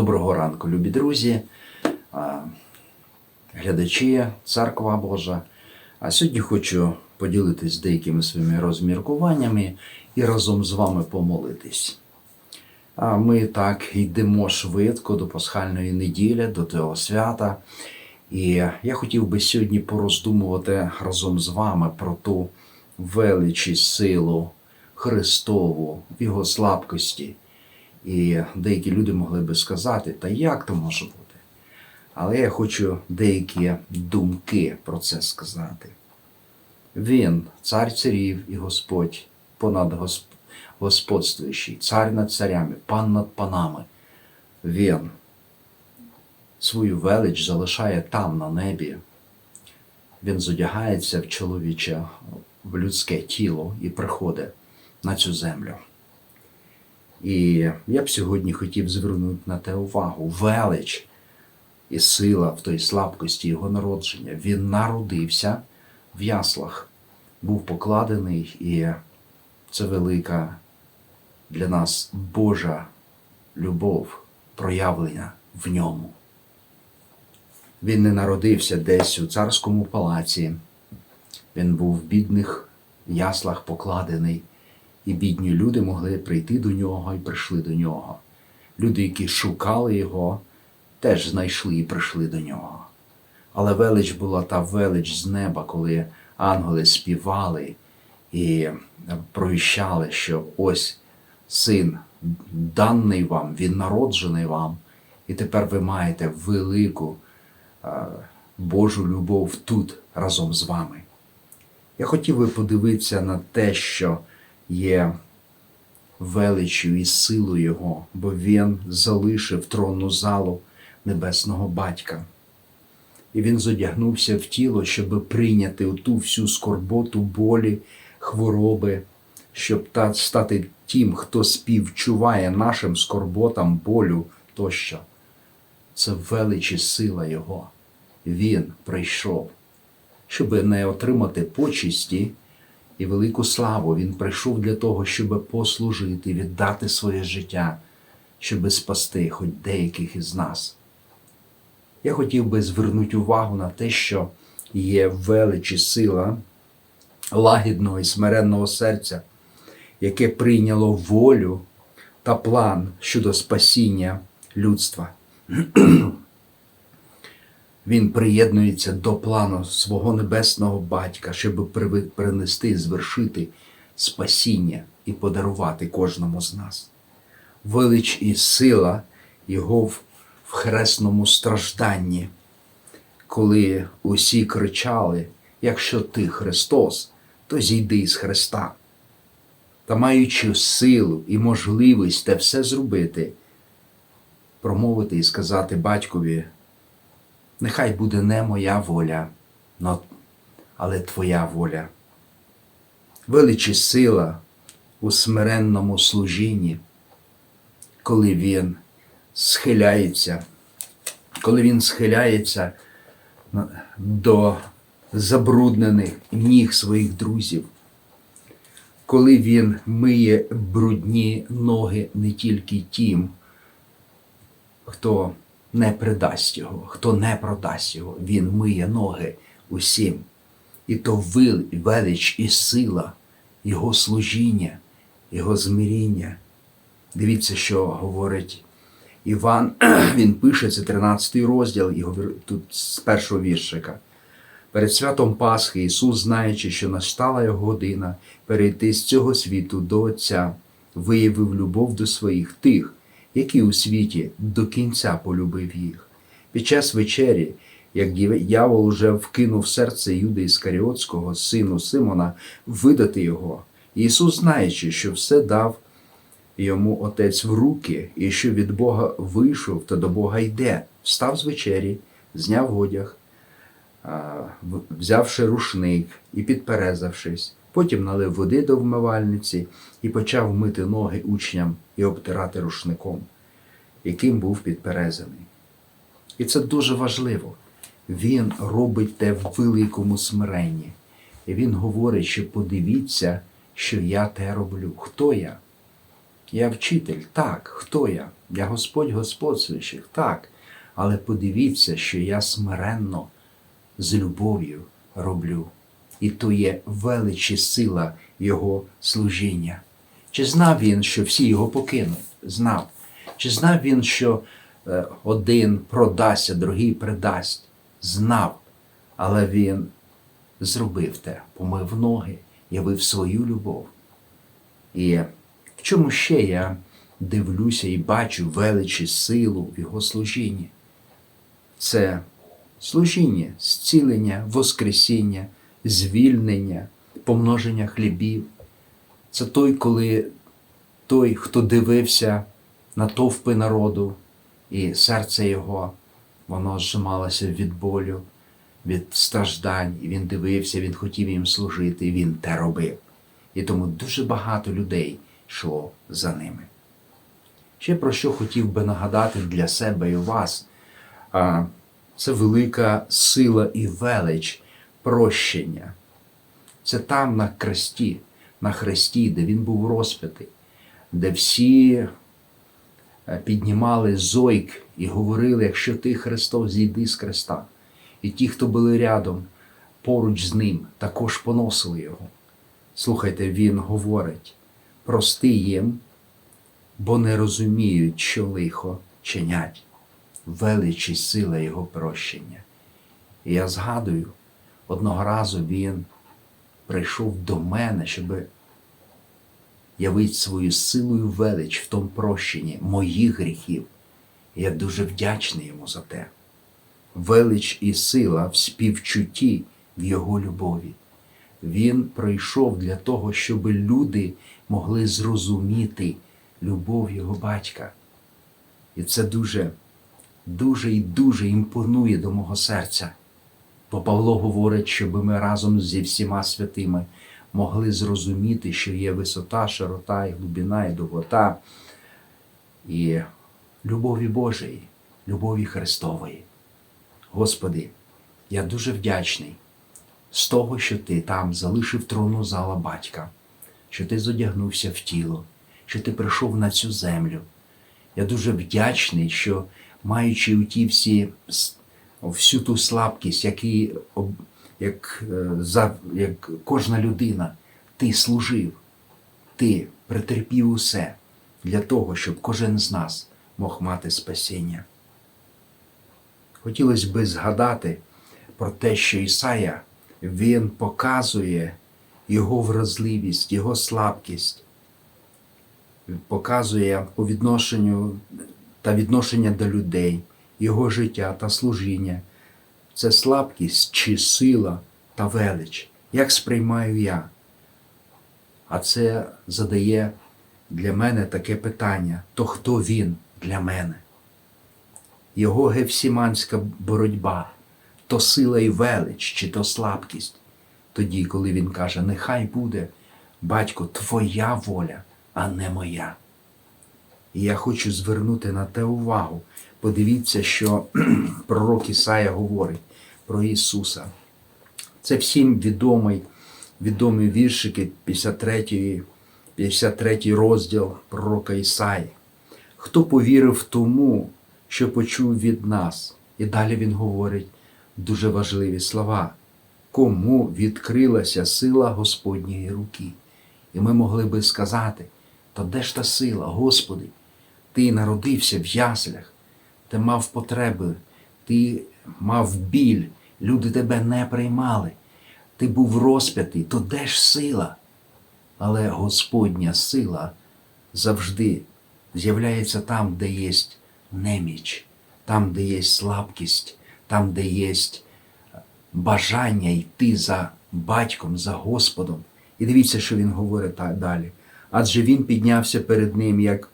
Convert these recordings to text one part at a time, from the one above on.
Доброго ранку, любі друзі, глядачі, церква Божа. А сьогодні хочу поділитись деякими своїми розміркуваннями і разом з вами помолитись. А ми так йдемо швидко до пасхальної неділі, до того свята. І я хотів би сьогодні пороздумувати разом з вами про ту велич силу Христову в його слабкості. І деякі люди могли би сказати, та як то може бути? Але я хочу деякі думки про це сказати. Він, цар царів і Господь, понад госп... господствуючий, цар над царями, пан над панами. Він свою велич залишає там, на небі. Він зодягається в чоловіче, в людське тіло і приходить на цю землю. І я б сьогодні хотів звернути на те увагу. Велич і сила в той слабкості його народження. Він народився в яслах, був покладений, і це велика для нас Божа любов, проявлена в ньому. Він не народився десь у царському палаці. Він був в бідних яслах покладений, і бідні люди могли прийти до нього і прийшли до нього. Люди, які шукали його, теж знайшли і прийшли до нього. Але велич була та велич з неба, коли ангели співали і провіщали, що ось син даний вам, він народжений вам, і тепер ви маєте велику е, Божу любов тут разом з вами. Я хотів би подивитися на те, що є величю і силою Його, бо Він залишив тронну залу небесного батька. І він зодягнувся в тіло, щоб прийняти оту всю скорботу, болі, хвороби, щоб та стати тим, хто співчуває нашим скорботам, болю тощо. Це велич і сила Його. Він прийшов, щоб не отримати почесті і велику славу. Він прийшов для того, щоб послужити, віддати своє життя, щоб спасти хоч деяких із нас. Я хотів би звернути увагу на те, що є велич і сила лагідного і смиренного серця, яке прийняло волю та план щодо спасіння людства. Він приєднується до плану свого небесного батька, щоб принести, звершити спасіння і подарувати кожному з нас. Велич і сила Його в хресному стражданні, коли усі кричали: якщо ти Христос, то зійди з Христа. Та маючи силу і можливість те все зробити, промовити і сказати батькові, нехай буде не моя воля, але твоя воля. Величі сила у смиренному служінні, коли він схиляється, коли він схиляється до забруднених ніг своїх друзів, коли він миє брудні ноги не тільки тим, хто не придасть його, хто не продасть його, він миє ноги усім. І то велич і сила Його служіння, Його змиріння. Дивіться, що говорить Іван, він пише, це 13 розділ, і тут з першого віршика. Перед святом Пасхи Ісус, знаючи, що настала його година перейти з цього світу до Отця, виявив любов до своїх тих, які у світі до кінця полюбив їх. Під час вечері, як дьявол уже вкинув серце Юди Іскаріотського, сину Симона, видати його, Ісус, знаючи, що все дав йому отець в руки, і що від Бога вийшов, та до Бога йде, встав з вечері, зняв одяг, взявши рушник і підперезавшись, потім налив води до вмивальниці і почав мити ноги учням і обтирати рушником, яким був підперезаний. І це дуже важливо. Він робить те в великому смиренні. І він говорить, що подивіться, що я те роблю. Хто я? Я вчитель, так, хто я? Я Господь Господь свящих, так. Але подивіться, що я смиренно з любов'ю роблю. І то є величі сила Його служіння. Чи знав він, що всі його покинуть? Знав. Чи знав він, що е, один продасться, другий придасть? Знав. Але він зробив те, помив ноги, явив свою любов. І в чому ще я дивлюся і бачу величі силу в його служінні? Це служіння, зцілення, воскресіння, звільнення, помноження хлібів. Це той, коли той, хто дивився на товпи народу, і серце його, воно зжималося від болю, від страждань, і він дивився, він хотів їм служити, і він те робив. І тому дуже багато людей йшло за ними. Ще про що хотів би нагадати для себе і вас, це велика сила і велич прощення. Це там на кресті, на хресті, де він був розп'ятий, де всі е, піднімали зойк і говорили, якщо ти Христос, зійди з креста. І ті, хто були рядом поруч з ним, також поносили його. Слухайте, він говорить: прости їм, бо не розуміють, що лихо чинять, величі сила його прощення. І я згадую, одного разу він прийшов до мене, щоб явити свою силу і велич в тому прощенні моїх гріхів. Я дуже вдячний йому за те. Велич і сила в співчутті в його любові. Він прийшов для того, щоб люди могли зрозуміти любов його батька. І це дуже, дуже і дуже імпонує до мого серця. Бо Павло говорить, щоб ми разом зі всіма святими могли зрозуміти, що є висота, широта, і глибина, і довгота, і любові Божої, любові Христової. Господи, я дуже вдячний з того, що Ти там залишив трону зала батька, що Ти зодягнувся в тіло, що Ти прийшов на цю землю. Я дуже вдячний, що маючи у ті всі всю ту слабкість, які, як, е, за, як кожна людина, ти служив, ти претерпів усе для того, щоб кожен з нас мог мати спасіння. Хотілося би згадати про те, що Ісая він показує його вразливість, його слабкість, показує по відношенню та відношення до людей, його життя та служіння. Це слабкість чи сила та велич. Як сприймаю я? А це задає для мене таке питання: то хто він для мене? Його гефсіманська боротьба, то сила і велич, чи то слабкість. Тоді, коли він каже, нехай буде, батько, твоя воля, а не моя. І я хочу звернути на те увагу. Подивіться, що пророк Ісая говорить про Ісуса. Це всім відомий, відомі віршики 53, 53 розділ пророка Ісаї. Хто повірив тому, що почув від нас? І далі він говорить дуже важливі слова. Кому відкрилася сила Господньої руки? І ми могли би сказати, то де ж та сила, Господи? Ти народився в яслях, ти мав потреби, ти мав біль, люди тебе не приймали, ти був розп'ятий, то де ж сила? Але Господня сила завжди з'являється там, де є неміч, там, де є слабкість, там, де є бажання йти за батьком, за Господом. І дивіться, що він говорить далі. Адже він піднявся перед ним як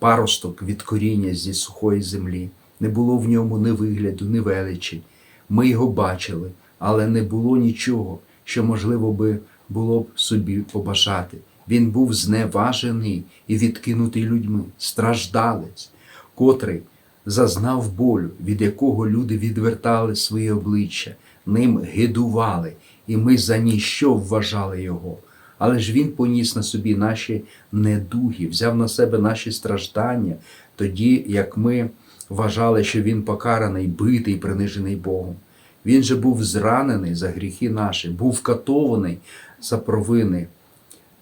паросток від коріння зі сухої землі. Не було в ньому ні вигляду, ні величі. Ми його бачили, але не було нічого, що можливо би було б собі побажати. Він був зневажений і відкинутий людьми, страждалець, котрий зазнав болю, від якого люди відвертали свої обличчя, ним гидували, і ми за ніщо вважали його. Але ж Він поніс на собі наші недуги, взяв на себе наші страждання, тоді як ми вважали, що Він покараний, битий, принижений Богом. Він же був зранений за гріхи наші, був катований за провини,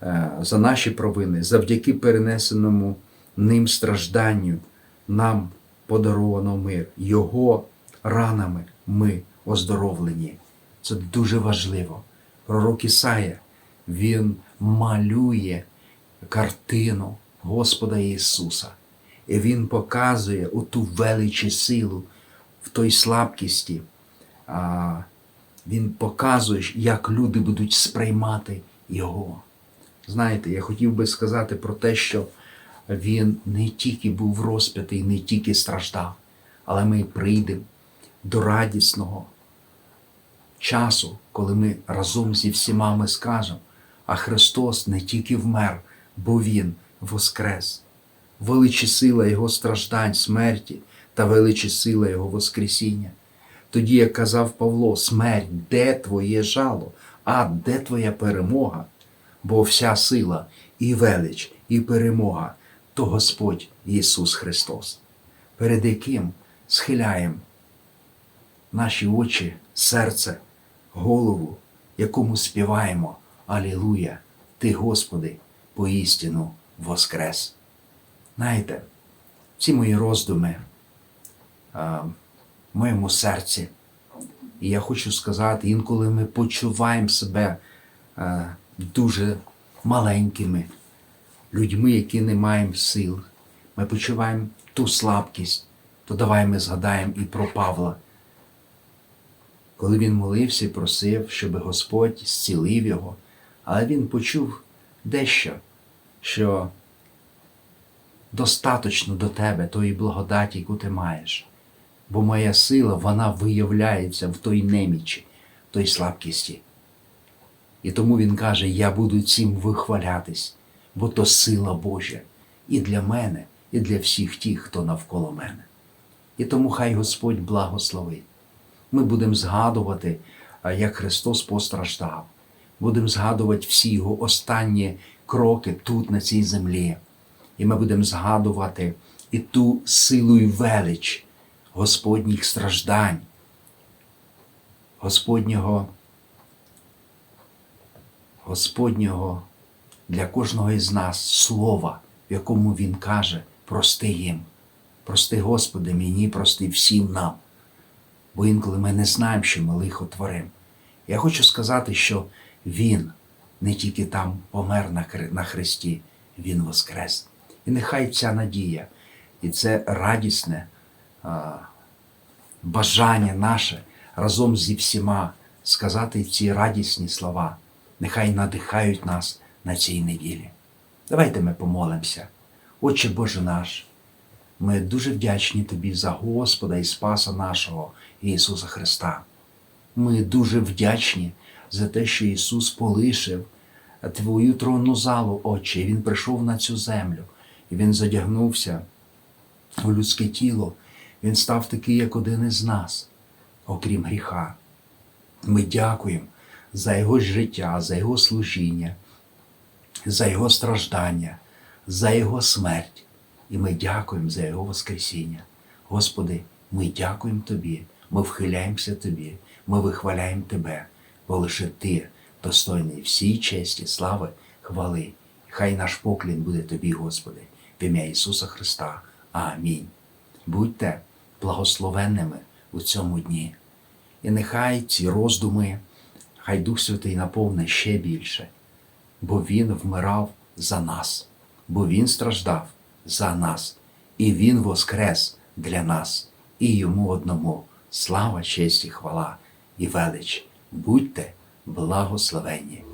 е, за наші провини, завдяки перенесеному ним стражданню нам подаровано мир. Його ранами ми оздоровлені. Це дуже важливо. Пророк Ісая, він малює картину Господа Ісуса. І Він показує оту величі силу в той слабкісті. Він показує, як люди будуть сприймати Його. Знаєте, я хотів би сказати про те, що Він не тільки був розп'ятий, не тільки страждав, але ми прийдемо до радісного часу, коли ми разом зі всіма ми скажемо, а Христос не тільки вмер, бо Він воскрес. Величі сила Його страждань, смерті та величі сила Його Воскресіння. Тоді, як казав Павло, смерть, де твоє жало, а де твоя перемога? Бо вся сила і велич, і перемога то Господь Ісус Христос, перед яким схиляємо наші очі, серце, голову, якому співаємо Алілуя, Ти, Господи, поістину воскрес. Знаєте, ці мої роздуми а, в моєму серці. І я хочу сказати, інколи ми почуваємо себе а, дуже маленькими людьми, які не маємо сил. Ми почуваємо ту слабкість, то давай ми згадаємо і про Павла. Коли він молився і просив, щоб Господь зцілив його, але він почув дещо, що достаточно до тебе тої благодаті, яку ти маєш. Бо моя сила, вона виявляється в той немічі, в той слабкісті. І тому він каже: Я буду цим вихвалятись, бо то сила Божа і для мене, і для всіх тих, хто навколо мене. І тому хай Господь благословить. Ми будемо згадувати, як Христос постраждав. Будемо згадувати всі Його останні кроки тут, на цій землі. І ми будемо згадувати і ту силу і велич Господніх страждань, Господнього, Господнього для кожного із нас слова, в якому Він каже, прости їм. Прости, Господи, мені, прости всім нам. Бо інколи ми не знаємо, що ми лихо творимо. Я хочу сказати, що Він не тільки там помер на хри- Христі, Він воскрес. І нехай ця надія і це радісне бажання наше разом зі всіма сказати ці радісні слова, нехай надихають нас на цій неділі. Давайте ми помолимося. Отче Боже наш, ми дуже вдячні Тобі за Господа і Спаса нашого Ісуса Христа. Ми дуже вдячні за те, що Ісус полишив Твою тронну залу, Отче, і Він прийшов на цю землю, і Він задягнувся у людське тіло. Він став такий, як один із нас, окрім гріха. Ми дякуємо за Його життя, за Його служіння, за Його страждання, за Його смерть. І ми дякуємо за Його Воскресіння. Господи, ми дякуємо Тобі, ми вхиляємося Тобі, ми вихваляємо Тебе, бо лише Ти достойний всій честі, слави, хвали. Хай наш поклін буде Тобі, Господи, в ім'я Ісуса Христа. Амінь. Будьте благословенними у цьому дні. І нехай ці роздуми, хай Дух Святий наповне ще більше, бо Він вмирав за нас, бо Він страждав за нас, і Він воскрес для нас, і йому одному слава, честь і хвала і велич. Будьте благословенні.